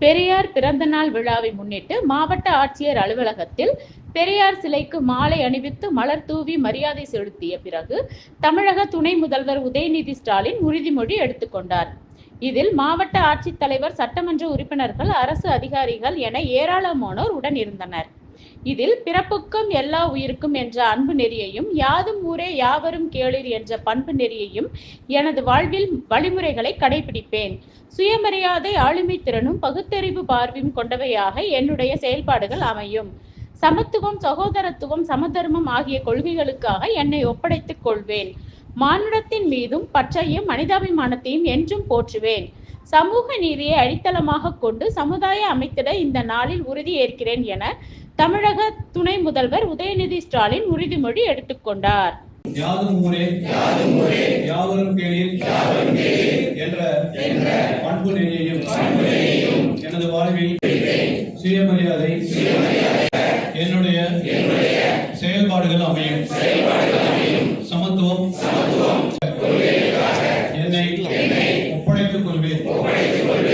பெரியார் பிறந்தநாள் விழாவை முன்னிட்டு மாவட்ட ஆட்சியர் அலுவலகத்தில் பெரியார் சிலைக்கு மாலை அணிவித்து மலர் தூவி மரியாதை செலுத்திய பிறகு தமிழக துணை முதல்வர் உதயநிதி ஸ்டாலின் உறுதிமொழி எடுத்துக்கொண்டார் இதில் மாவட்ட ஆட்சித்தலைவர் சட்டமன்ற உறுப்பினர்கள் அரசு அதிகாரிகள் என ஏராளமானோர் உடன் இருந்தனர். இதில் பிறப்புக்கும் எல்லா உயிருக்கும் என்ற அன்பு நெறியையும் யாதும் ஊரே யாவரும் கேளிர் என்ற பண்பு நெறியையும் எனது வாழ்வில் வழிமுறைகளை கடைபிடிப்பேன். சுயமரியாதை ஆளுமை திறனும் பகுத்தறிவு பார்வையும் கொண்டவையாக என்னுடைய செயல்பாடுகள் அமையும். சமத்துவம் சகோதரத்துவம் சமதர்மம் ஆகிய கொள்கைகளுக்காக என்னை ஒப்படைத்துக் கொள்வேன். மானுடத்தின் மீதும் பற்றையும் மனிதாபிமானத்தையும் என்றும் போற்றுவேன். சமூக நீதியை அடித்தளமாக கொண்டு சமுதாய அமைத்திட இந்த நாளில் உறுதியேற்கிறேன் என தமிழக துணை முதல்வர் உதயநிதி ஸ்டாலின் உறுதிமொழி எடுத்துக்கொண்டார் யாதும் ஊரே யாவரும் கேளீர் என்ற பண்பு நெறியையும் எனது வாழ்வில் சுயமரியாதை என்னுடைய செயல்பாடுகள் அமையும். சமத்துவம் ஒப்படைத்துக் கொள்வேன்.